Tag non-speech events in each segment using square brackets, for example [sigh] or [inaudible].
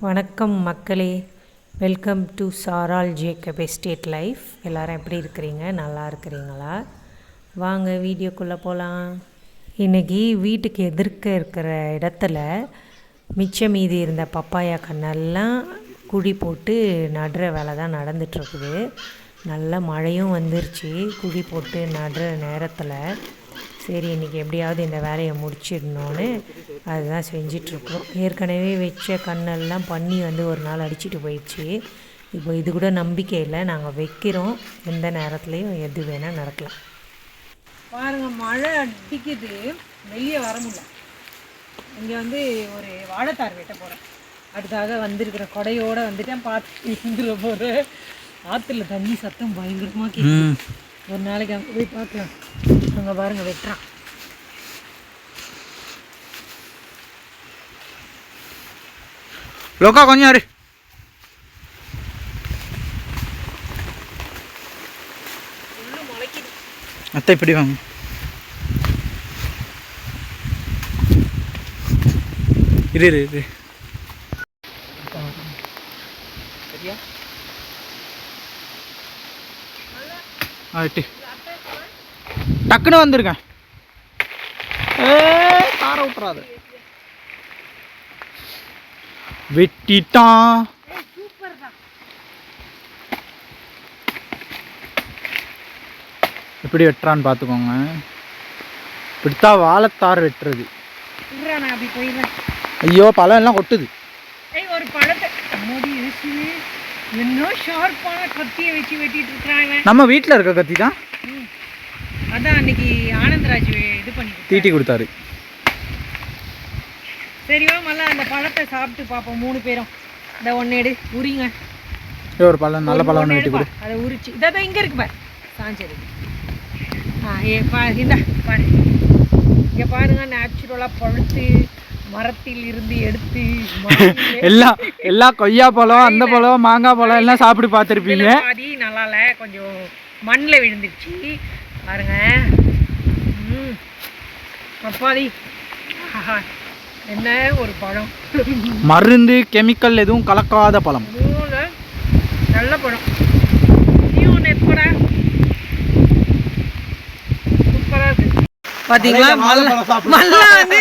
வணக்கம் மக்களே. Welcome to சாரால் ஜேக்கப் எஸ்டேட் லைஃப் எல்லாரும் எப்படி இருக்கிறீங்க? நல்லா இருக்கிறீங்களா? வாங்க வீடியோக்குள்ளே போகலாம் இன்றைக்கி வீட்டுக்கு எதிர்க்க இருக்கிற இடத்துல மிச்சம் மீதி இருந்த பப்பாயா கண்ணெல்லாம் குழி போட்டு நடுற வேலை தான் நடந்துகிட்ருக்குது நல்ல மழையும் வந்துருச்சு. குழி போட்டு நடுற நேரத்தில் சரி இன்றைக்கி எப்படியாவது இந்த வேலையை முடிச்சிடணும்னு அதுதான் செஞ்சிட்ருக்குறோம் ஏற்கனவே வச்ச கண்ணெல்லாம் பண்ணி வந்து ஒரு நாள் அடிச்சிட்டு போயிடுச்சு. இப்போ இது கூட நம்பிக்கை இல்லை. நாங்கள் வைக்கிறோம். எந்த நேரத்துலையும் எது வேணால் நடக்கலாம். பாருங்க மழை அடிக்குது. வெளியே வர முடியல. இங்கே வந்து ஒரு வாழைத்தார் வெட்ட போகிறேன் அதுக்காக வந்திருக்கிற கொடையோட வந்துட்டேன் பார்த்து இருந்துட போகிறேன் ஆற்றுல தண்ணி சத்தம் பயங்கரமாக கேட்குது ஒரு நாளைக்கு அங்கே போய் பார்க்கலாம். அங்கே பாருங்க வெட்டுறான். லோக்கா கொஞ்சம் இரு. அத்தை இப்படி வாங்க. இரு இரு இரு. ஆ வெட்டி டக்குன்னு வந்திருக்கேன் ஏ கார விட்டுறாது வெட்டிட்டான். எப்படி வெட்டுறான்னு பார்த்துக்கோங்க. இப்படித்தான் வாழைத்தார் வெட்டுறது. ஐயோ பழம் எல்லாம் கொட்டுது ஒரு பழத்தை. என்ன ஷார்ப்பான கத்தியை வச்சு வெட்டிட்டு இருக்கிறான் இவன். நம்ம வீட்டில் இருக்க கத்தி தான். அதான் அன்னைக்கு ஆனந்தராஜ் இது பண்ணி. தீட்டி கொடுத்தாரு. சரி வா மல்ல அந்த பழத்தை சாப்பிட்டு பார்ப்போம் மூணு பேரும். இந்த ஒன்று எடு உரிங்க. ஒரு பழம் நல்ல பழம் ஒன்று வெட்டி கொடு. அதை உரிச்சு. இதான் இங்கே இருக்கு பாரு. சாஞ்சது ஆ ஏ பா இந்த பாரு. இங்கே பாருங்க நேச்சுரலாக பழுத்து மரத்தில் இருந்து எடுத்து [laughs] எல்லாம் எல்லா கொய்யா பழம் அந்த பழம் மாங்காய் பழம் எல்லாம் சாப்பிட்டு பார்த்துருப்பீங்க. பாதி நல்லா இல்லை கொஞ்சம் மண்ணில் விழுந்துருச்சு பாருங்க. ம். பப்பாளி. என்ன ஒரு பழம். மருந்து கெமிக்கல் எதுவும் கலக்காத பழம். நல்ல பழம். பார்த்தீங்களா மல்ல மல்லா வந்து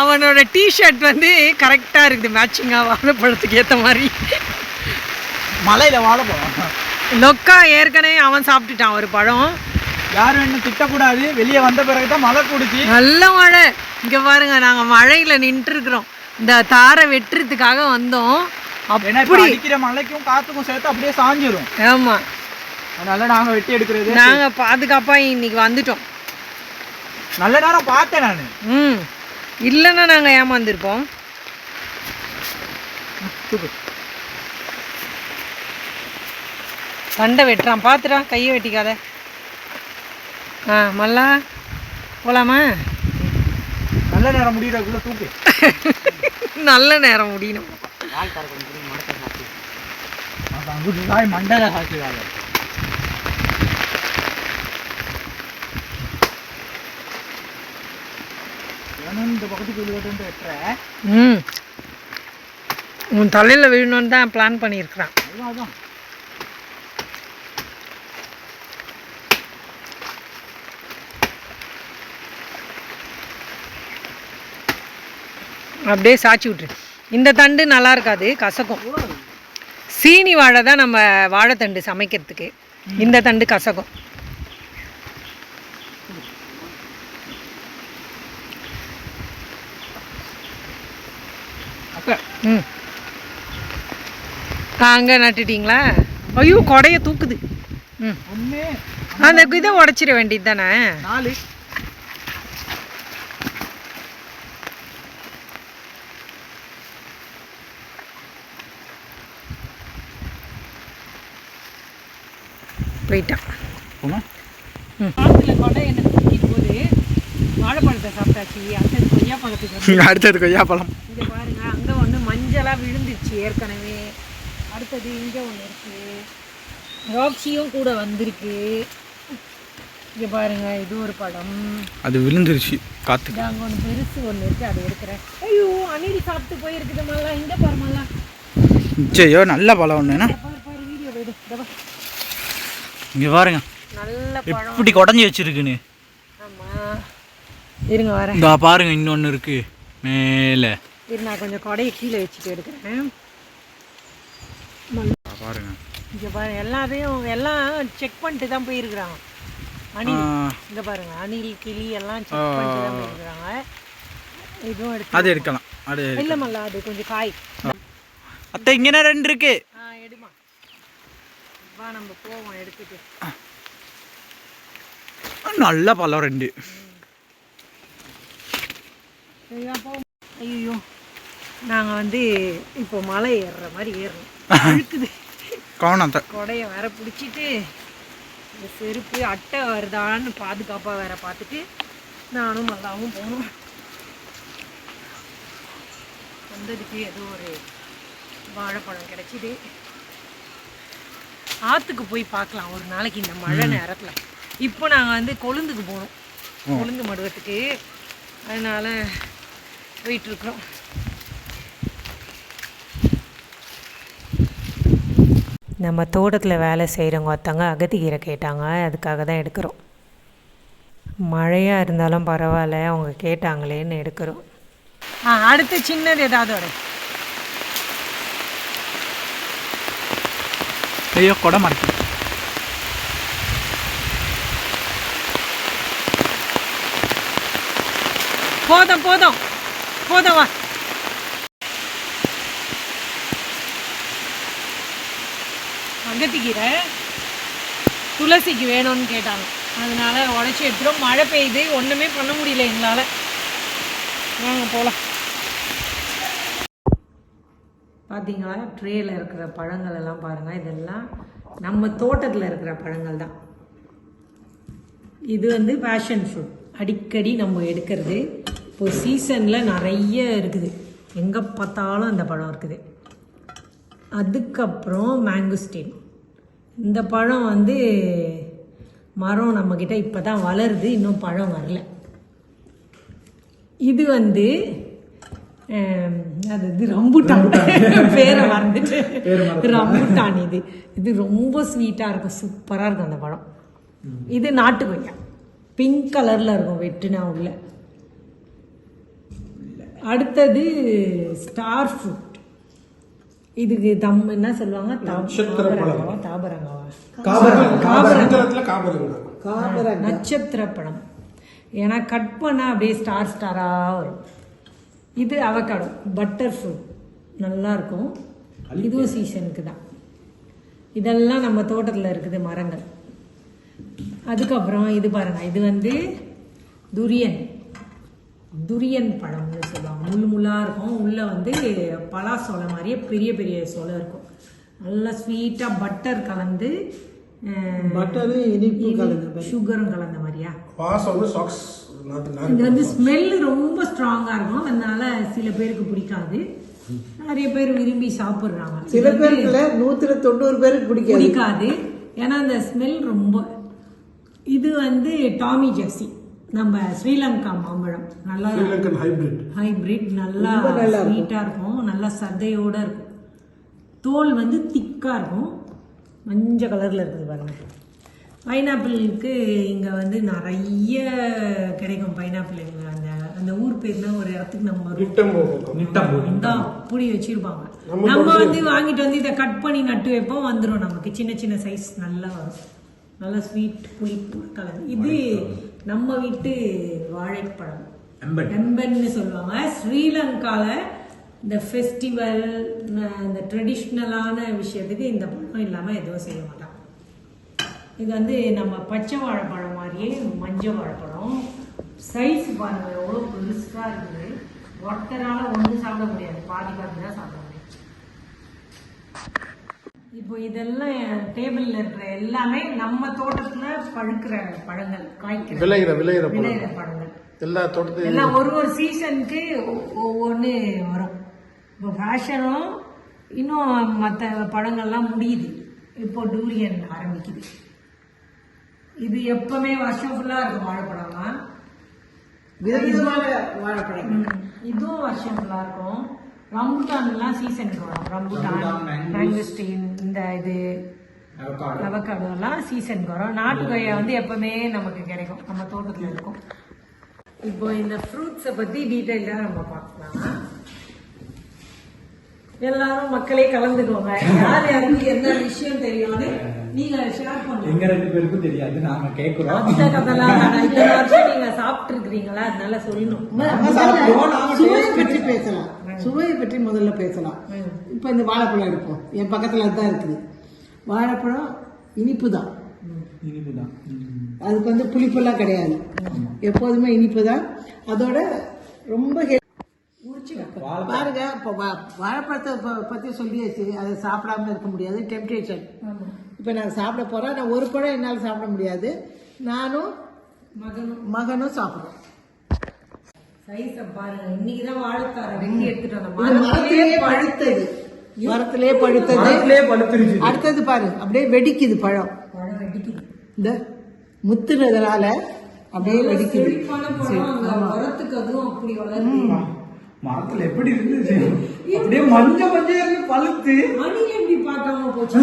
அவனோட டிஷர்ட் வந்து கரெக்டாக இருக்குது. மேட்சிங்காக வாழைப்பழத்துக்கு ஏற்ற மாதிரி. மலையில் வாழைப்பழம். லொக்கா ஏற்கனவே அவன் சாப்பிட்டுட்டான் ஒரு பழம். யாரும் என்ன திட்டக்கூடாது. வெளியே வந்த பிறகு தான் மழை குடிச்சு. நல்ல மழை. இங்கே பாருங்க நாங்கள் மழையில் நின்றுருக்குறோம். இந்த தாரை வெட்டுறதுக்காக வந்தோம். அப்படி. அடிக்கிற மழைக்கும் காத்துக்கும் சேர்த்து அப்படியே சாஞ்சிரும். ஆமாம் அதனால நாங்கள் வெட்டி எடுக்கிறது. நாங்கள் பாதுகாப்பாக இன்னைக்கு வந்துட்டோம். நல்ல நேரம் பார்த்தேன் நான். ம். இல்லைன்னா நாங்கள் ஏமாந்துருப்போம். தண்டை வெட்டுறான். பார்த்துடா கையை வெட்டிக்காத. ஆ மல்லா போலாமா? நல்ல நேரம் முடியறதுக்குள்ள தூக்கு. நல்ல நேரம் முடியணும். மண்டல சாட்சியாளர் இந்த பக்கத்துக்கு உன் தலையில் விழணும்னு தான் பிளான் பண்ணியிருக்கிறான். அதான் அப்படியே சாய்ச்சி விட்டுரு. இந்த தண்டு நல்லா இருக்காது கசக்கும். சீனி வாழை தான் நம்ம வாழைத்தண்டு சமைக்கிறதுக்கு. இந்த தண்டு கசக்கும். ம். அங்கே நட்டுட்டீங்களா? ஐயோ கொடைய தூக்குது. ம். அந்த இதை உடச்சிட வேண்டியது தானே நாலு போயிட்டான் போமா ஆற்றுல கொடை என்ன தூக்கிட்டு போது வாழைப்பழத்தை சாப்பிட்டாச்சு. அடுத்தது கொய்யா பழத்துக்கு [laughs] அடுத்தது கொய்யாப்பழம். இங்கே பாருங்க அங்கே ஒன்று மஞ்சளாக விழுந்துருச்சு ஏற்கனவே. அடுத்தது இங்கே ஒன்று இருக்கு. ராக்ஸியும் கூட வந்திருக்கு. இங்கே பாருங்க இது ஒரு படம் அது விழுந்துருச்சு இது அங்கே ஒன்று பெருசு ஒன்று இருக்கு அதை எடுக்கிறேன். ஐயோ அணில் சாப்பிட்டு போயிருக்குது மல்லா. இங்கே பாரு மல்லா. நல்ல பழம் பாரு வீடியோ. இங்கே பாருங்க. எப்படி குடஞ்சி வச்சிருக்குன்னு. இருங்க வரேன். இந்த பாருங்க இன்னொன்று இருக்கு. மேலே. இரு நான் கொஞ்சம் கொடையை கீழே வச்சுட்டு எடுக்கிறேன். பாருங்க. இங்கே பாருங்க எல்லாத்தையும் எல்லாம் செக் பண்ணிட்டு தான் போயிருக்கிறாங்க அணில் இங்க பாருங்க அணில் கிளி எல்லாம் செக் பண்ணிட்டு தான் போயிருக்கிறாங்க. இதுவும் எடுத்து அது எடுக்கலாம். அது இல்ல மல்ல அது கொஞ்சம் காய். அத்தை இங்கே ரெண்டு இருக்கு? வா நம்ம போவோம் எடுத்துட்டு. நல்ல பழம் ரெண்டு. ஐயோ நாங்கள் வந்து இப்போ மலை ஏறுற மாதிரி ஏறணும். அழுக்குது. அத்தை கொடையை வேற பிடிச்சிட்டு இந்த செருப்பு அட்டை வருதான்னு பாதுகாப்பாக வேற பார்த்துட்டு நானும் மல்லாவும் போகணும். வந்ததுக்கு ஏதோ ஒரு வாழைப்பழம் கிடைச்சிது. ஆற்றுக்கு போய் பார்க்கலாம் ஒரு நாளைக்கு இந்த மழை நேரத்தில். இப்போ நாங்கள் வந்து கொழுந்துக்கு போகணும் கொழுந்து மடுவத்துக்கு. அதனால் போயிட்டுருக்குறோம் நம்ம தோட்டத்தில் வேலை செய்கிறவங்க ஒருத்தவங்க அகத்திக்கீரை கேட்டாங்க. அதுக்காக தான் எடுக்கிறோம். மழையாக இருந்தாலும் பரவாயில்ல அவங்க கேட்டாங்களேன்னு எடுக்கிறோம். அடுத்து சின்னது ஏதாவது செய்யக்கூட ஐயோ மறைக்கும் போதும் போதும். போதும் வா. அகத்திக்கீரை துளசிக்கு வேணும்னு கேட்டாங்க. அதனால உடச்சி எடுத்துடும் மழை பெய்யுது. ஒன்றுமே பண்ண முடியல எங்களால். வாங்க போகலாம் பார்த்தீங்களா ட்ரேயில் இருக்கிற பழங்கள் எல்லாம் பாருங்கள் இதெல்லாம் நம்ம தோட்டத்தில் இருக்கிற பழங்கள் தான். இது வந்து ஃபேஷன் ஃப்ரூட் அடிக்கடி நம்ம எடுக்கிறது. இப்போ சீசனில் நிறைய இருக்குது. எங்கே பார்த்தாலும் அந்த பழம் இருக்குது. அதுக்கப்புறம் மேங்குஸ்டின் இந்த பழம் வந்து மரம் நம்மக்கிட்ட இப்போ தான் வளருது. இன்னும் பழம் வரல. இது வந்து அது இது ரம்புட்டான். பேரை [laughs] மறந்துட்டு. ரம்புட்டான் இது. இது ரொம்ப ஸ்வீட்டாக இருக்கும். சூப்பராக இருக்கும் அந்த பழம் இது நாட்டு கொய்யா. பிங்க் கலரில் இருக்கும் வெட்டுனா உள்ள. அடுத்தது ஸ்டார் ஃப்ரூட் இதுக்கு தம் என்ன சொல்லுவாங்க? தாபரங்காவா காபரங்க நட்சத்திர பழம். ஏன்னா கட் பண்ண அப்படியே ஸ்டார் ஸ்டாராக வரும். இது அவக்காடோ பட்டர் ஃப்ரூட் நல்லா இருக்கும் இதுவும் சீசனுக்கு தான். இதெல்லாம் நம்ம தோட்டத்தில் இருக்குது மரங்கள். அதுக்கப்புறம் இது பாருங்க இது வந்து துரியன் துரியன் பழம்னு சொல்லுவாங்க. முள் முள்ளாக இருக்கும். உள்ளே வந்து பலாசோளை மாதிரியே பெரிய பெரிய சோளை இருக்கும். நல்லா ஸ்வீட்டாக பட்டர் கலந்து பட்டரு இனிப்பு கலந்த சுகரும் கலந்த மாதிரியா? வாசம் வந்து சாக்ஸ் இது வந்து ஸ்மெல் ரொம்ப ஸ்ட்ராங்கா இருக்கும். அதனால சில பேருக்கு பிடிக்காது. நிறைய பேர் விரும்பி சாப்பிடுறாங்க. சில பேருக்குல நூத்துல தொண்ணூறு பேருக்கு பிடிக்காது. பிடிக்காது. ஏன்னா அந்த ஸ்மெல் ரொம்ப இது வந்து டாமி ஜெர்சி நம்ம ஸ்ரீலங்கா மாம்பழம். நல்லா ஹைபிரிட் ஹைபிரிட் நல்லா ஸ்வீட்டாக இருக்கும். நல்லா சதையோட இருக்கும். தோல் வந்து திக்காக இருக்கும். மஞ்சள் கலரில் இருக்குது பாருங்க. பைனாப்பிளுக்கு இங்கே வந்து நிறைய கிடைக்கும் பைனாப்பிள் அந்த அந்த ஊர் பேர்ல ஒரு இடத்துக்கு நம்ம நிட்டம் இந்தா அப்படி வச்சிருப்பாங்க. நம்ம வந்து வாங்கிட்டு வந்து இதை கட் பண்ணி நட்டு வைப்போம் வந்துடும் நமக்கு. சின்ன சின்ன சைஸ் நல்லா வரும். நல்லா ஸ்வீட் புளிப்பு கலந்து. இது நம்ம வீட்டு வாழைப்பழம். எம்பன்னு சொல்லுவாங்க. ஸ்ரீலங்கால இந்த ஃபெஸ்டிவல் இந்த ட்ரெடிஷ்னலான விஷயத்துக்கு இந்த பழம் இல்லாமல் எதுவும் செய்ய மாட்டாங்க. இது வந்து நம்ம பச்சை வாழைப்பழம் மாதிரியே மஞ்சள் வாழைப்பழம். சைஸ் பாருங்க எவ்வளோ பெருசா இருக்குது. ஒருத்தரால ஒன்று சாப்பிட முடியாது. பாதி பாதி தான் சாப்பிட முடியும். இப்போ இதெல்லாம் டேபிள்ல இருக்கிற எல்லாமே நம்ம தோட்டத்துல பழுக்கிற பழங்கள் காய்க்கிற விளையிற விளையிற விளையிற பழங்கள். எல்லா தோட்டத்தையும் எல்லாம் ஒரு ஒரு சீசனுக்கு ஒவ்வொன்று வரும். இப்போ ஃபேஷனும் இன்னும் மற்ற பழங்கள்லாம் முடியுது. இப்போ டூரியன் ஆரம்பிக்குது. இது எப்பவுமே வருஷம் ஃபுல்லாக இருக்கும் வாழைப்பழம்லாம் விதவிதமான வாழைப்பழம் ம், இதுவும் வருஷம் ஃபுல்லாக இருக்கும். ரம்புட்டான்லாம் சீசனுக்கு வரும். ரம்புட்டான் மேங்கஸ்டீன் இந்த இது அவக்காடோ எல்லாம் சீசனுக்கு வரும். நாட்டு கொய்யா வந்து எப்பவுமே நமக்கு கிடைக்கும். நம்ம தோட்டத்துல இருக்கும். இப்போ இந்த ஃப்ரூட்ஸை பத்தி டீட்டெயிலாக நம்ம பார்க்கலாம். எல்லாரும் மக்களே கலந்துக்கோங்க. யார் யாருக்கு என்ன விஷயம் தெரியும்னு நீங்க ஷேர் பண்ணுங்க. எங்க ரெண்டு பேருக்கும் தெரியாது நாங்க கேக்குறோம். அந்த. இத்தனை வருஷம் நீங்க சாப்பிட்டு இருக்கிறீங்களா அதனால சொல்லணும். சுவையை பற்றி பேசலாம். சுவையை பற்றி முதல்ல பேசலாம். இப்போ இந்த வாழைப்பழம் எடுப்போம். என் பக்கத்தில் அதுதான் இருக்குது. வாழைப்பழம் இனிப்பு தான் இனிப்புதான். அதுக்கு வந்து புளிப்பெல்லாம் கிடையாது. எப்போதுமே இனிப்பு தான் அதோட ரொம்ப பாருங்க இப்போ வா- வாழைப்பழத்தை ப- பத்தி சொல்லியாச்சு. அதை சாப்பிடாம இருக்க முடியாது. டெம்டேஷன் இப்போ நான் சாப்பிட போறேன் நான் ஒரு பழம் என்னால் சாப்பிட முடியாது. நானும் மகனும். மகனும் சாப்பிடுறோம். சைஸ பாருங்க. இன்னைக்குதான் வாழைத்தார வெட்டி எடுத்துட்டு மரத்திலே பழுத்தது. மரத்திலே பழுத்தது. மரத்திலே பழுத்துருச்சு அடுத்தது பாரு. அப்படியே வெடிக்குது பழம். பழம் வெடிக்குது. இந்த முத்துனதுனால அப்படியே வெடிக்குது. மரத்துக்கு அதுவும் அப்படி வளருது மரத்துல எப்படி இருந்துச்சு? அப்படியே மஞ்ச மஞ்ச இருந்து பழுத்து. மணி எப்படி பார்க்காம போச்சு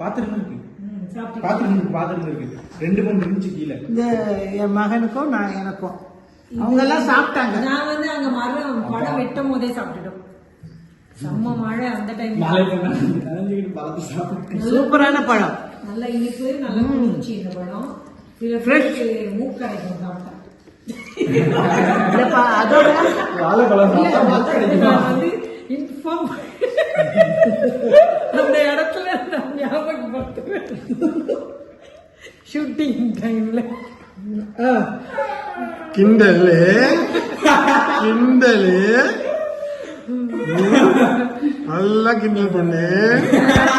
பாத்துட்டு இருக்கு. ம், சாப்பிட்டு பாத்துட்டு பாத்துட்டு இருக்கு. ரெண்டு மூணு இருந்துச்சு கீழே. இந்த என் மகனுக்கும் நான் எனக்கும். அவங்க எல்லாம் சாப்பிட்டாங்க. நான் வந்து அங்க மரம் பழம் வெட்டும் போதே சாப்பிட்டுட்டோம். செம்ம மழை அந்த டைம் சூப்பரான பழம். நல்ல இனிப்பு நல்ல குளிர்ச்சி இந்த பழம். சில பேருக்கு மூக்கடைக்கும் சாப்பிட்டா. அதோட வந்து இன்ஃபார்ம் [laughs] அந்த இடத்துல ஞாபகப்படுத்துவேன். ஷூட்டிங் டைம்ல கிண்டலு. கிண்டலு. நல்லா கிண்டல் பண்ணு.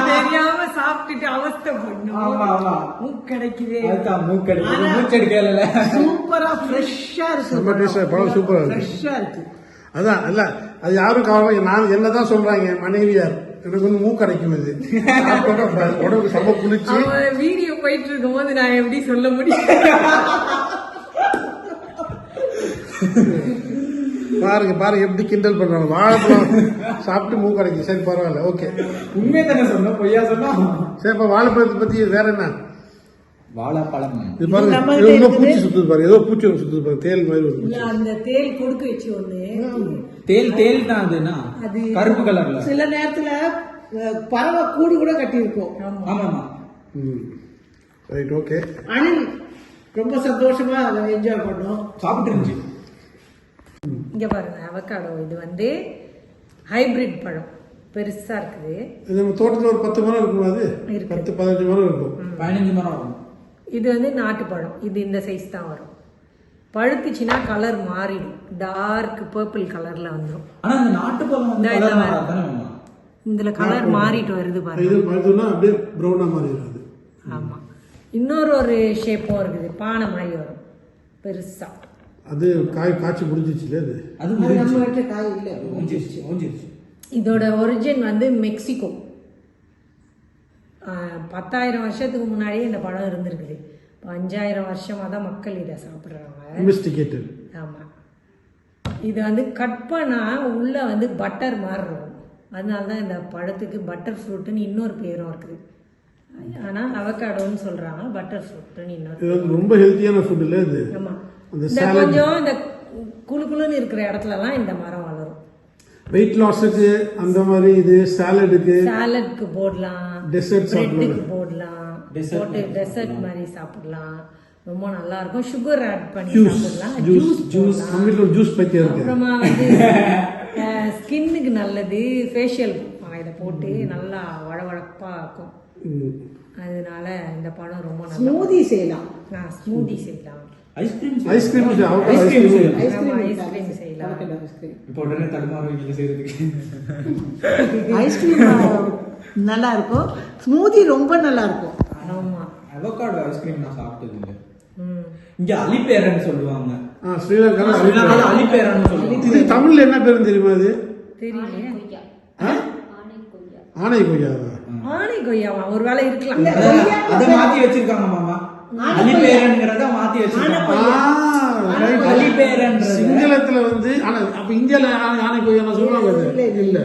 தெரியாம சாப்பிட்டுட்டு அவஸ்தை பண்ணும் ஆமா ஆமா. மூக்கடைக்குதே. அதுதான் மூக்கடி மூச்செடுக்கல சூப்பரா ஃப்ரெஷ்ஷா ரொம்ப இருக்கு. டேஸ்டா பழம் சூப்பரா இருக்கு. ஃப்ரெஷ்ஷா இருக்கு. அதான் இல்ல அது யாரும் நான் என்னதான் சொல்றாங்க மனைவியார். எனக்கு வந்து மூக்கடைக்கும் இது. உடம்புக்கு செம்ம குளிச்சு வீடியோ போயிட்டு இருக்கும் போது நான் எப்படி சொல்ல முடியும்? பாருங்க பாருங்க எப்படி கிண்டல் பண்றாங்க. வாழைப்பழம் சாப்பிட்டு மூக்கடைக்கும் சரி பரவாயில்ல. ஓகே. உண்மையை தானே சொன்னோம் பொய்யா சொன்னா? சரி இப்ப வாழைப்பழத்தை பத்தி வேற என்ன? வாழைப்பழம். இது பாருங்க ஏதோ பூச்சி சுத்துது பாருங்க. ஏதோ பூச்சி ஒன்று சுத்துது பாருங்க. தேல் மாதிரி ஒரு பூச்சி அந்த தேல் கொடுக்க வச்சு ஒண்ணு தேல் தேல் தான் அதுனா அது கருப்பு கலர்ல. சில நேரத்துல பறவை கூடு கூட கட்டி இருக்கும் ஆமா ஆமா. ம். ரைட் ஓகே அணில் ரொம்ப சந்தோஷமா அதை என்ஜாய் பண்ணோம். சாப்பிட்டு இருந்துச்சு இங்க பாருங்க அவக்காடோ இது வந்து ஹைபிரிட் பழம். பெருசா இருக்குது. இது நம்ம தோட்டத்தில் ஒரு பத்து மரம் இருக்குமா அது. பத்து பதினஞ்சு மரம் இருக்கும். பதினஞ்சு மரம் ஆகும் இது வந்து நாட்டுப்பழம் இது இந்த சைஸ் தான் வரும். பழுத்துச்சுன்னா கலர் மாறிடும். டார்க் பர்பிள் கலர்ல வந்துடும் ஆனா இந்த தானே மாமா? இதுல கலர் மாறிட்டு வருது பாருங்க. அப்படியே ஆமா. இன்னொரு ஒரு ஷேப்பும் இருக்குது. பானை மாதிரி வரும். பெருசா. அது காய் காய்ச்சி முடிஞ்சிச்சுல அது? அது நம்ம காய் இல்ல. இதோட ஒரிஜின் வந்து மெக்சிகோ. பத்தாயிரம் வருஷத்துக்கு முன்னாடியே இந்த பழம் இருந்திருக்குது. இப்போ அஞ்சாயிரம் வருஷமாக தான் மக்கள் இதை சாப்பிட்றாங்க. ஆமாம் இது வந்து கட் பண்ணால் உள்ளே வந்து பட்டர் இருக்கும் அதனால தான் இந்த பழத்துக்கு பட்டர் ஃப்ரூட்டுன்னு இன்னொரு பேரும் இருக்குது. ஆனால் அவக்காடோன்னு சொல்கிறாங்க பட்டர் ஃப்ரூட்டுன்னு இன்னொரு ரொம்ப ஹெல்த்தியான ஃபுட் இல்லை இது? ஆமாம் இந்த கொஞ்சம் இந்த குளு குளுன்னு இருக்கிற இடத்துலலாம் இந்த மரம் வளரும். வெயிட் லாஸுக்கு அந்த மாதிரி இது சாலடுக்கு சாலட்க்கு போடலாம். Dessert பிரெட்டுக்கு போடலாம் போட்டு டெசர்ட் மாதிரி சாப்பிடலாம். ரொம்ப நல்லா இருக்கும். சுகர் ஆட் பண்ணி சாப்பிடலாம். ஜூஸ் ஜூஸ் ஜூஸ் நம்ம வீட்டில் ஒரு ஜூஸ் பைத்தியம் இருக்கு. அப்புறமா வந்து ஸ்கின்னுக்கு நல்லது. ஃபேஷியல் இதை போட்டு நல்லா வழவழப்பா இருக்கும். ம். அதனால இந்த பழம் ரொம்ப நல்லா ஸ்மூதி செய்யலாம். ஸ்மூதி செய்யலாம். ஐஸ்கிரீம் ஐஸ்கிரீம் ஐஸ்கிரீம் ஐஸ்கிரீம் செய்யலாம். இப்போ உடனே தடுமாறுவீங்க செய்யறதுக்கு? ஐஸ்கிரீம் நல்லா இருக்கும் ஸ்மூதி ரொம்ப நல்லா இருக்கும் ஆமா அவகாடோ ஐஸ்கிரீம் நான் சாப்பிட்டது இல்லை ம். இங்க அலிப்பேரன்னு சொல்லுவாங்க. ஆ ஸ்ரீலங்காவில் ஸ்ரீலங்கால அலிப்பேரன்னு சொல்லுவாங்க. இது தமிழ்ல என்ன பேருன்னு தெரியுமா அது? தெரியலையே. ஆ? ஆனை கொய்யாவா ஆனை கொய்யாவா ஒருவேளை இருக்கலாம். அத மாத்தி வச்சிருக்காங்க மாமா. அலிபேரன்கிறத மாத்தி வச்சிருக்காங்க. அலிபேரன்றது சிங்களத்துல வந்து ஆனா அப்ப இந்தியால கோயில் நான் சொல்லுவாங்க. இல்ல. இல்ல,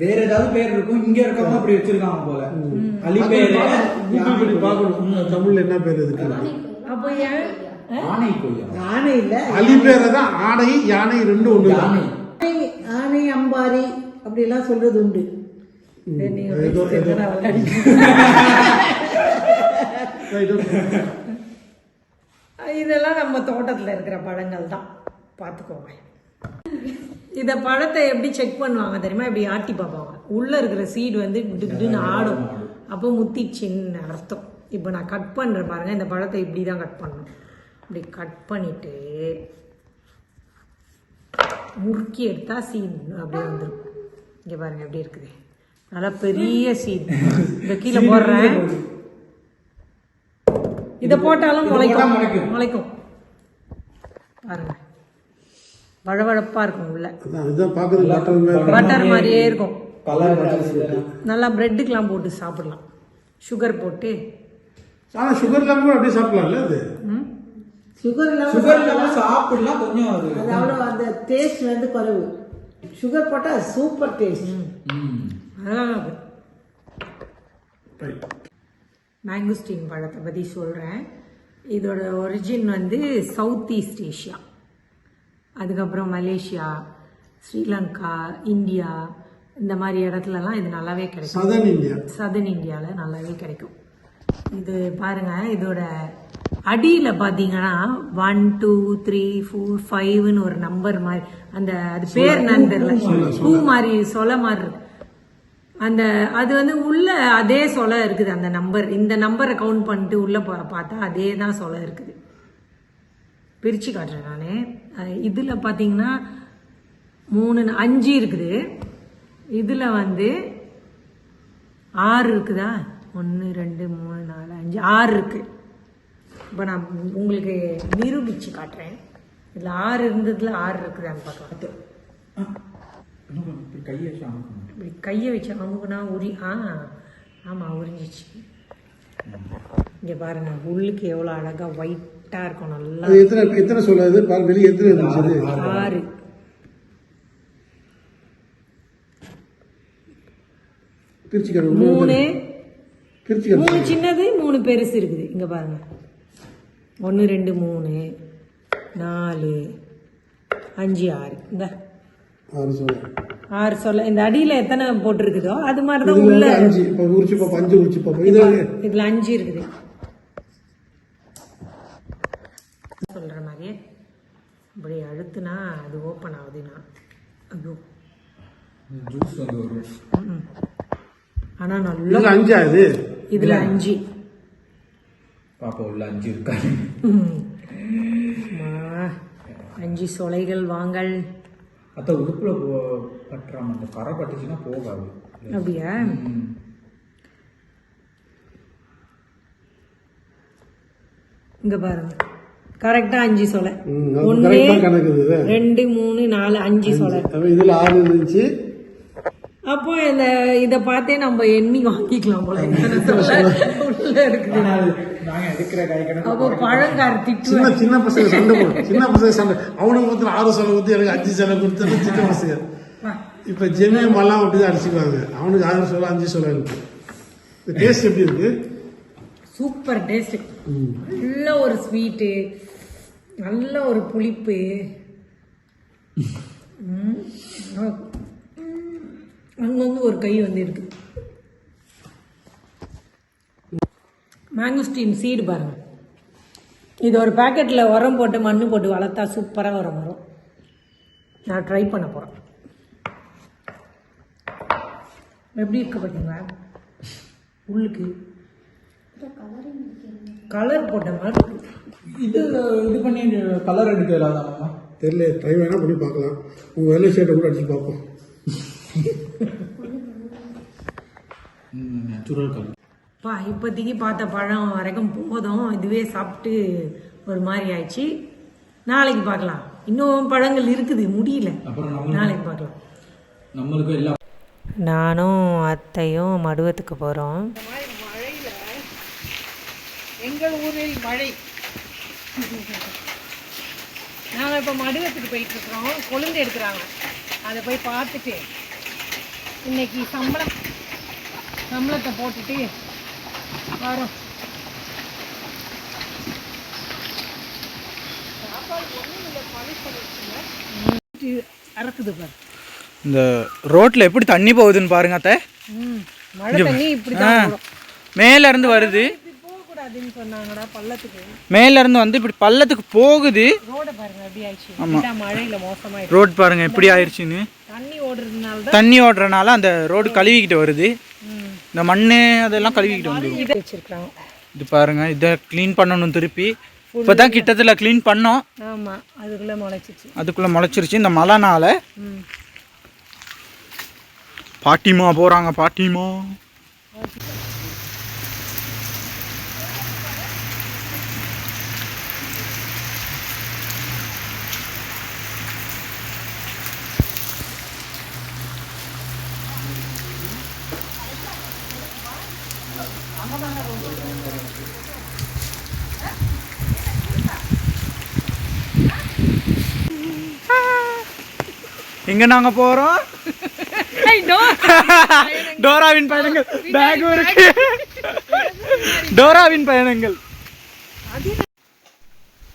வேற ஏதாவது பேர் இருக்கும் இங்க இருக்கவங்க அப்படி வச்சிருக்காங்க போல. அலிபேரு இப்படி பார்க்கணும். தமிழ்ல என்ன பேர் இதுக்கு அப்போ ஏன் ஆனை கோயில் ஆணை இல்ல. அலி பேரை தான் ஆடை யானை ரெண்டும் ஒண்ணு யானை. ஆணை, ஆணை அம்பாரி அப்படி எல்லாம் சொல்றது உண்டு. இதெல்லாம் நம்ம தோட்டத்தில் இருக்கிற பழங்கள் தான் பார்த்துக்கோங்க. இதை பழத்தை எப்படி செக் பண்ணுவாங்க தெரியுமா? இப்படி ஆட்டி பார்ப்பாங்க? உள்ளே இருக்கிற சீடு வந்து இப்படின்னு ஆடும். அப்போ முத்திச்சின்னு அர்த்தம். இப்போ நான் கட் பண்ணுறேன் பாருங்க இந்த பழத்தை இப்படி தான் கட் பண்ணணும். இப்படி கட் பண்ணிட்டு முறுக்கி எடுத்தா சீட் அப்படியே வந்துடும் இங்கே பாருங்க எப்படி இருக்குது. நல்லா பெரிய சீட் இந்த கீழே போடுறேன். இதை போட்டாலும் முளைக்கும். முளைக்கும். முளைக்கும். பாருங்க வழவழப்பா இருக்கும் உள்ள. பட்டர் மாதிரியே இருக்கும். நல்லா பிரெட்டுக்கெலாம் போட்டு சாப்பிடலாம். சுகர் போட்டு. ஆனா சுகர் இல்லாம கூட அப்படியே சாப்பிடலாம்ல அது? சுகர் இல்லாம சுகர் இல்லாம சாப்பிடலாம். கொஞ்சம் அது. அவ்வளோ அந்த டேஸ்ட் வந்து குறைவு. சுகர் போட்டா சூப்பர் டேஸ்ட் ம். அதெல்லாம். மேங்கோஸ்டீன் பழத்தை பற்றி சொல்கிறேன் இதோட ஒரிஜின் வந்து சவுத் ஈஸ்ட் ஏஷியா அதுக்கப்புறம் மலேசியா ஸ்ரீலங்கா இந்தியா இந்த மாதிரி இடத்துலலாம் இது நல்லாவே கிடைக்கும். சதன் இந்தியா சதன் இந்தியாவில் நல்லாவே கிடைக்கும். இது பாருங்க இதோட அடியில் பார்த்தீங்கன்னா ஒன் டூ த்ரீ ஃபோர் ஃபைவ்னு ஒரு நம்பர் மாதிரி அந்த அது பேர் தெரியல. பூ மாதிரி சொலை மாதிரி இருக்கு அந்த அது வந்து உள்ள அதே சொலை இருக்குது அந்த நம்பர் இந்த நம்பரை கவுண்ட் பண்ணிட்டு உள்ள பா- பார்த்தா அதே தான் சொலை இருக்குது. பிரித்து காட்டுறேன் நான். இதில் பார்த்தீங்கன்னா மூணு அஞ்சு இருக்குது. இதில் வந்து ஆறு இருக்குதா? ஒன்று ரெண்டு மூணு நாலு அஞ்சு ஆறு இருக்கு. இப்போ நான் உங்களுக்கு நிரூபித்து காட்டுறேன். இதில் ஆறு இருந்ததுல ஆறு இருக்குதான்னு பார்க்கலாம். கையை வச்சு. இப்படி கையை வச்சு அமுக்குனா உரி ஆ ஆமாம் உறிஞ்சிச்சு. இங்கே பாருங்க உள்ளுக்கு எவ்வளோ அழகாக ஒயிட்டாக இருக்கும் நல்லா அது எத்தனை எத்தனை சொல்லாது பாரு வெளியே எத்தனை இருந்துச்சு? ஆறு பிரிச்சு காட்டு மூணு பிரிச்சு காட்டு மூணு சின்னது மூணு பெருசு இருக்குது. இங்கே பாருங்க. ஒன்று ரெண்டு மூணு நாலு அஞ்சு ஆறு. இந்த. ஆறு சொல்லு ஆறு சொல்ல இந்த அடியில் எத்தனை போட்டிருக்குதோ அது மாதிரி தான் உள்ள அஞ்சு. இப்போ உரிச்சு பார்ப்போம். அஞ்சு உரிச்சு பார்ப்போம். இது இதில் அஞ்சு இருக்குது சொல்கிற மாதிரியே இப்படி அழுத்துனா அது ஓப்பன் ஆகுதுன்னா. ஐயோ. ஜூஸ் வந்து வரும் ஆனால் நல்லா அஞ்சா இது? இதில் அஞ்சு. பாப்பா உள்ள அஞ்சு. அம்மா, அஞ்சு சொலைகள் வாங்கள் அத்த உடுப்புல பட்டுறாம அந்த கரை பட்டுச்சுன்னா போகாது. அப்படியா. இங்க பாருங்க. கரெக்டா அஞ்சு சொலை. ஒன்று. ரெண்டு மூணு நாலு அஞ்சு சொலை. அப்ப இதுல ஆறு இருந்துச்சு. அப்போ இந்த இத பார்த்தே நம்ம எண்ணி வாங்கிக்கலாம் போல. சொலை அப்போ பழங்கார திட்டு சின்ன சின்ன பசங்க சண்டை போடும் சின்ன பசங்க சண்டை. அவனுக்கு மொத்தம் ஆறு சிலை ஊற்றி எனக்கு அஞ்சு சிலை கொடுத்து சின்ன பசங்க. இப்ப ஜெமியம் எல்லாம் அப்படிதான் அடிச்சுக்குவாங்க. அவனுக்கு ஆறு அஞ்சு சொல்ல இருக்கு. டேஸ்ட் எப்படி இருக்கு? சூப்பர் டேஸ்ட் நல்ல ஒரு ஸ்வீட்டு நல்ல ஒரு புளிப்பு. அங்கங்க ஒரு கை வந்து இருக்கு மேங்கோஸ்டீன் சீடு பாருங்க. இது ஒரு பாக்கெட்டில் உரம் போட்டு மண் போட்டு வளர்த்தா சூப்பராக வரும் வரும். நான் ட்ரை பண்ண போகிறேன் எப்படி இருக்கு பார்த்தீங்களா உள்ளுக்கு. கலர் போட்ட மாதிரி. இது இது பண்ணி கலர் எடுக்க இல்லாதாமா தெரியல ட்ரை வேணா பண்ணி பார்க்கலாம். உங்க வெள்ளை ஷர்ட்டை கூட அடிச்சு பார்ப்போம். நேச்சுரல் கலர் பா இப்போதைக்கு பார்த்த பழம் வரைக்கும் போதும். இதுவே சாப்பிட்டு ஒரு மாதிரி ஆயிடுச்சு. நாளைக்கு பார்க்கலாம். இன்னும் பழங்கள் இருக்குது முடியல. நாளைக்கு பார்க்கலாம். நம்மளுக்கு எல்லா நானும் அத்தையும் மடுவத்துக்கு போகிறோம் எங்கள் ஊரில் மழை. நாங்கள் இப்போ மடுவத்துக்கு போயிட்டு இருக்கிறோம் கொழுந்து எடுக்கிறாங்க. அதை போய் பார்த்துட்டு இன்னைக்கு சம்பளம் சம்பளத்தை போட்டுட்டு வரோம். அறக்குது பாரு. இந்த ரோட்டில் எப்படி தண்ணி போகுதுன்னு பாருங்க அத்தை. ம் மழை தண்ணி இப்படி தான் போடும். மேல இருந்து வருது. சொன்னாங்கடா பள்ளத்துக்கு. மேல இருந்து வந்து இப்படி பள்ளத்துக்கு போகுது. ரோட பாருங்க எப்படி ஆயிடுச்சு. இப்படிதான் மழையில மோசமாயிடுச்சு. ரோட் பாருங்க எப்படி ஆயிடுச்சுன்னு. தண்ணி ஓடுறதுனால தான் தண்ணி ஓடுறனால அந்த ரோடு கழுவிக்கிட்டு வருது. இந்த மண் அதெல்லாம் கழுவிக்கிட்டு இதை வச்சிருக்காங்க இது பாருங்க இதை க்ளீன் பண்ணணும் திருப்பி. இப்போதான் கிட்டத்துல க்ளீன் பண்ணோம். ஆமா அதுக்குள்ள அதுக்குள்ள முளைச்சிருச்சு இந்த மழைனால. பாட்டிமா போறாங்க பாட்டிமா. எங்க நாங்க போறோம். [laughs] டோராவின் பயணங்கள். பேக் இருக்கு டோராவின் பயணங்கள்.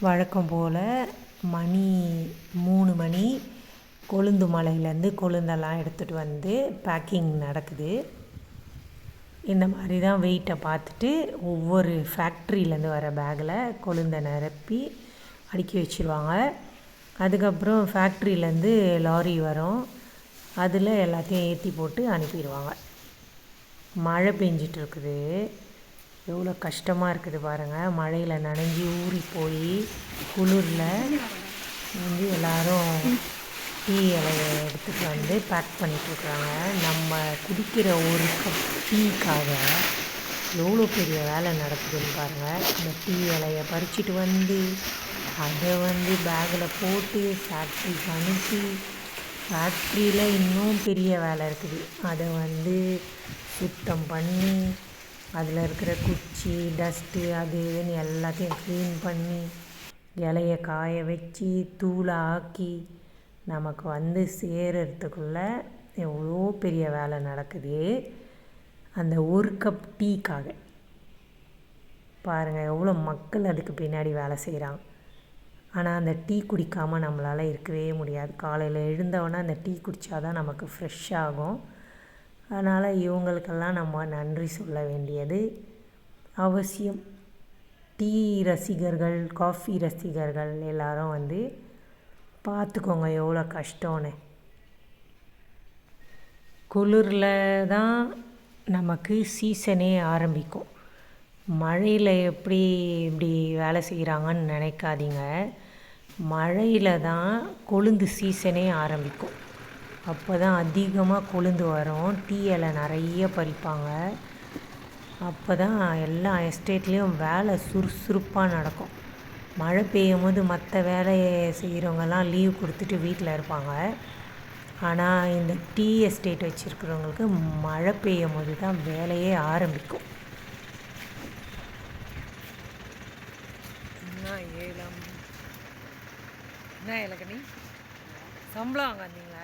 வழக்கம் போல் மணி மூணு மணி கொழுந்து மலையிலேருந்து கொழுந்தெல்லாம் எடுத்துகிட்டு வந்து பேக்கிங் நடக்குது. இந்த மாதிரி தான் வெயிட்டை பார்த்துட்டு ஒவ்வொரு ஃபேக்ட்ரியிலேருந்து வர பேக்கில் கொழுந்தை நிரப்பி அடுக்கி வச்சுருவாங்க. அதுக்கப்புறம் ஃபேக்ட்ரியிலேருந்து லாரி வரும். அதில் எல்லாத்தையும் ஏற்றி போட்டு அனுப்பிடுவாங்க. மழை பெஞ்சிட்டு இருக்குது எவ்வளோ கஷ்டமாக இருக்குது பாருங்கள் மழையில் நனைஞ்சி ஊறி போய் குளிரில் வந்து எல்லோரும் டீ இலையை எடுத்துகிட்டு வந்து பேக் பண்ணிகிட்ருக்குறாங்க நம்ம குடிக்கிற ஒரு கப் டீக்காக எவ்வளோ பெரிய வேலை நடக்குதுன்னு பாருங்கள் இந்த டீ இலையை பறிச்சிட்டு வந்து அதை வந்து பேக்கில் போட்டு ஃபேக்ட்ரிக்கு அனுப்பி ஃபேக்ட்ரியில் இன்னும் பெரிய வேலை இருக்குது. அதை வந்து சுத்தம் பண்ணி அதில் இருக்கிற குச்சி டஸ்ட்டு அது இதுன்னு எல்லாத்தையும் க்ளீன் பண்ணி இலைய காய வச்சு தூளை ஆக்கி நமக்கு வந்து சேரறதுக்குள்ள எவ்வளோ பெரிய வேலை நடக்குது. அந்த ஒரு கப் டீக்காக பாருங்கள் எவ்வளோ மக்கள் அதுக்கு பின்னாடி வேலை செய்கிறாங்க ஆனால் அந்த டீ குடிக்காமல் நம்மளால் இருக்கவே முடியாது. காலையில் எழுந்தவொடனே அந்த டீ குடித்தாதான் நமக்கு ஃப்ரெஷ் ஆகும். அதனால் இவங்களுக்கெல்லாம் நம்ம நன்றி சொல்ல வேண்டியது. அவசியம். டீ ரசிகர்கள் காஃபி ரசிகர்கள் எல்லாரும் வந்து பார்த்துக்கோங்க எவ்வளோ கஷ்டம்னு. குளிரில் தான் நமக்கு சீசனே ஆரம்பிக்கும். மழையில் எப்படி இப்படி வேலை செய்கிறாங்கன்னு நினைக்காதீங்க. மழையில் தான் கொழுந்து சீசனே ஆரம்பிக்கும். அப்போ தான் அதிகமாக கொழுந்து வரும். டீ இலை நிறைய பறிப்பாங்க. அப்போ தான் எல்லா எஸ்டேட்லேயும் வேலை சுறுசுறுப்பாக நடக்கும். மழை பெய்யும் போது மற்ற வேலையை செய்கிறவங்கெல்லாம் லீவ் கொடுத்துட்டு வீட்டில் இருப்பாங்க. ஆனால் இந்த டீ எஸ்டேட் வச்சுருக்கிறவங்களுக்கு மழை பெய்யும் போது தான் வேலையே ஆரம்பிக்கும் என்ன ஏலம் என்ன இலக்கணி? சம்பளம் வாங்க வந்தீங்களா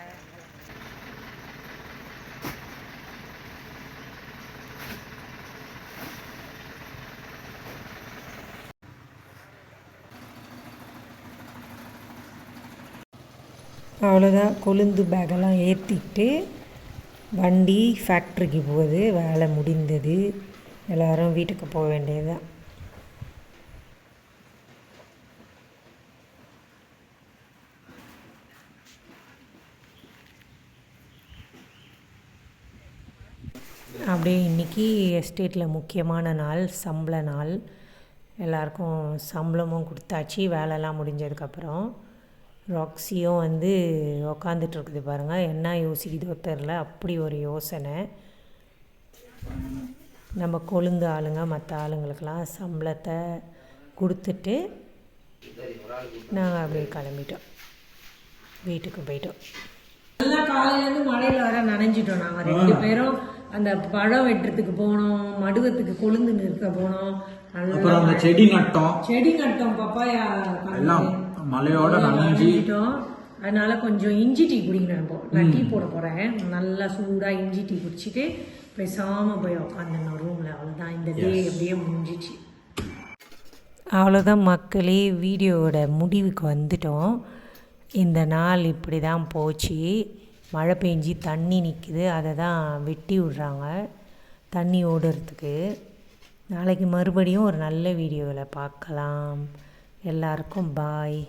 அவ்வளோதான் கொழுந்து பேக்கெல்லாம் ஏற்றிட்டு வண்டி ஃபேக்ட்ரிக்கு போகுது. வேலை முடிந்தது. எல்லோரும் வீட்டுக்கு போக வேண்டியதுதான் அப்படியே இன்றைக்கி எஸ்டேட்டில் முக்கியமான நாள் சம்பள நாள். எல்லாருக்கும் சம்பளமும் கொடுத்தாச்சு வேலைலாம் முடிஞ்சதுக்கப்புறம். ராக்ஸியும் வந்து உக்காந்துட்டு இருக்குது பாருங்கள் என்ன யோசிக்குதோ தெரில. அப்படி ஒரு யோசனை. நம்ம கொழுந்து ஆளுங்க மற்ற ஆளுங்களுக்கெல்லாம் சம்பளத்தை கொடுத்துட்டு நாங்கள் அப்படியே கிளம்பிட்டோம். வீட்டுக்கு போயிட்டோம். நல்லா காலையிலேருந்து மழையில் வர நனைஞ்சிட்டோம் நாங்கள் ரெண்டு பேரும். அந்த பழம் வெட்டுறதுக்கு போனோம் மடுவத்துக்கு கொழுந்து நிறுத்த போனோம். அப்புறம் அந்த செடி நட்டோம். செடி நட்டோம் பப்பாயா எல்லாம் மழையோட நனைஞ்சி. நனைஞ்சிட்டோம். அதனால கொஞ்சம் இஞ்சி டீ குடிக்கணும் இப்போ. நான் டீ போட போகிறேன் நல்லா சூடாக இஞ்சி டீ குடிச்சிட்டு பேசாமல் போய் உட்காந்துடணும் ரூமில் அவ்வளோதான் இந்த டே அப்படியே முடிஞ்சிச்சு. அவ்வளோதான் மக்களே வீடியோவோட முடிவுக்கு வந்துட்டோம். இந்த நாள் இப்படி தான் போச்சு. மழை பெஞ்சி தண்ணி நிற்கிது அதை தான் வெட்டி விட்றாங்க தண்ணி ஓடுறதுக்கு. நாளைக்கு மறுபடியும் ஒரு நல்ல வீடியோவில் பார்க்கலாம். எல்லாருக்கும் பாய்